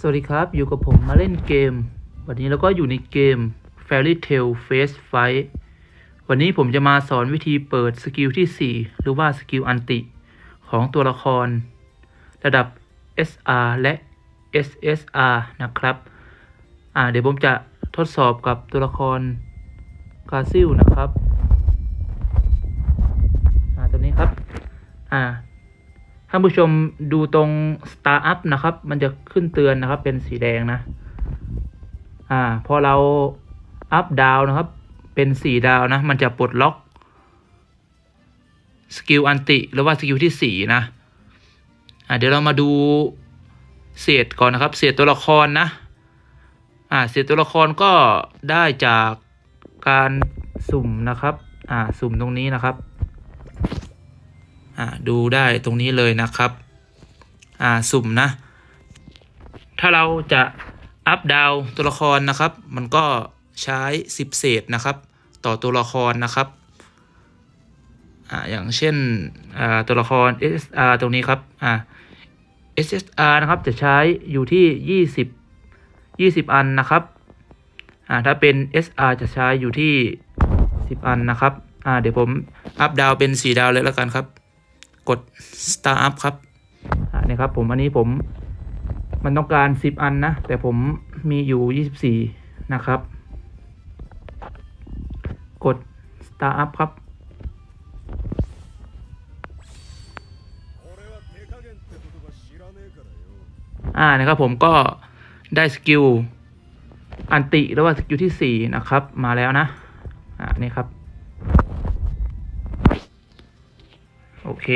สวัสดีครับ อยู่กับผมมาเล่นเกม วันนี้เราก็อยู่ในเกม Fairy Tail Face Fight วันนี้ผมจะมาสอนวิธีเปิดสกิลที่ 4 หรือว่าสกิลอันติ ของตัวละคร ระดับ SR และ SSR นะครับ อ่าเดี๋ยวผมจะทดสอบกับตัวละครกาซิลนะครับ อ่าตัวนี้ครับ อ่า ท่านผู้ชมดูตรง Star Up นะครับ มันจะขึ้นเตือนนะครับ เป็นสีแดงนะ อ่า พอเราอัพดาวนะครับ เป็นสีดาวนะ มันจะปลดล็อกสกิลอันติ หรือว่าสกิลที่สี่นะ อ่าเดี๋ยวเรามาดูเศษก่อนนะครับ เศษตัวละครนะ อ่า เศษตัวละครก็ได้จากการสุ่มนะครับ อ่า สุ่มตรงนี้นะครับ อ่าดูได้ตรงนี้เลยนะครับอ่าสุ่มนะ ถ้าเราจะอัพดาวตัวละครนะครับ มันก็ใช้ 10 เศษนะครับ ต่อตัวละครนะครับอ่าอย่างเช่นอ่าตัวละคร SSR ตรงนี้ครับอ่า SSR นะครับจะใช้อยู่ที่ 20 20 อันนะครับอ่าถ้าเป็น SR จะใช้อยู่ที่ 10 อันนะครับอ่าเดี๋ยวผมอัพดาวเป็น 4 ดาวเลยแล้วกันครับ กด start up ครับนี่ครับผมอันนี้ผมมันต้องการ 10 อันนะ แต่ผมมีอยู่ 24 นะครับ กด start up ครับ อ่านะครับผมก็ได้สกิลอันติหรือว่าสกิลที่ 4 นะครับ มาแล้วนะ อ่านี่ครับ โอเค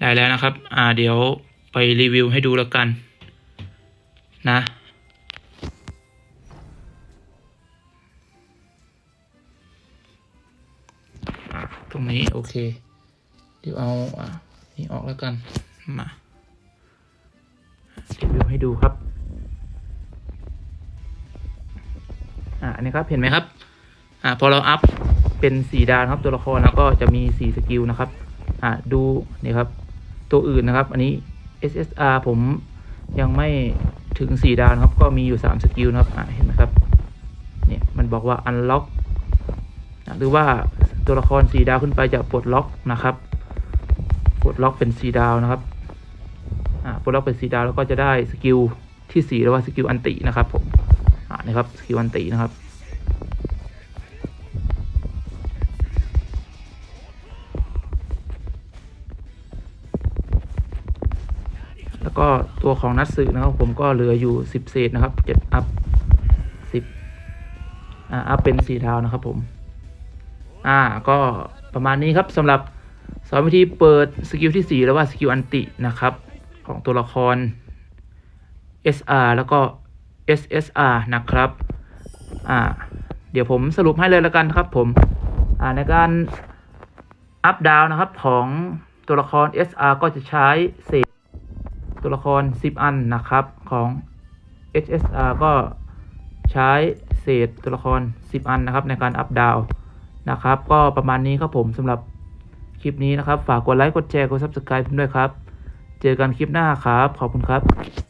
ได้แล้วนะครับ อ่าเดี๋ยวไปรีวิวให้ดูแล้วกัน นะตรงนี้ โอเค เดี๋ยวเอาอะนี่ออกแล้วกัน มารีวิวให้ดูครับ อ่าอันนี้ครับ เห็นไหมครับ อ่า พอเราอัพ เป็นสีดาวนครับตัวละครแล้วก็จะมีสีสกิลนะครับอ่าดูนี่ครับ ตัวอื่นนะครับ อันนี้ SSR ผมยังไม่ถึงสีดาวนครับ ก็มีอยู่3สกิลนะครับอ่าเห็นไหมครับเนี่ยมันบอกว่า unlock อะหรือว่าตัวละครสีดาวขึ้นไปจะปลดล็อกนะครับปลดล็อกเป็นสีดาวนะครับอ่าปลดล็อกเป็นสีดาวแล้วก็จะได้สกิลที่สี่เรียกว่าสกิลอันตินะครับผมอ่านี่ครับสกิลอันตินะครับ ก็ตัวของนัดสึนะครับ ผมก็เหลืออยู่สิบเศษนะครับเจ็ดอัพสิบอ่าอัพเป็นสีดาวนะครับผม อ่าก็ประมาณนี้ครับสำหรับสอนวิธีเปิดสกิลที่4แล้วว่าสกิลอันตินะครับ ของตัวละคร SR แล้วก็ SSR นะครับ อ่า เดี๋ยวผมสรุปให้เลยแล้วกันครับผม อ่าในการอัพดาวนะครับของตัวละคร SR ก็จะใช้เศษ ตัวละคร 10 อันนะครับของ HSR ก็ใช้เศษตัวละคร 10 อันนะครับในการอัพดาวนะครับ ก็ประมาณนี้ครับผมสำหรับคลิปนี้นะครับ ฝากกดไลค์ กดแชร์ กด Subscribe ผมด้วยครับ เจอกันคลิปหน้าครับ ขอบคุณครับ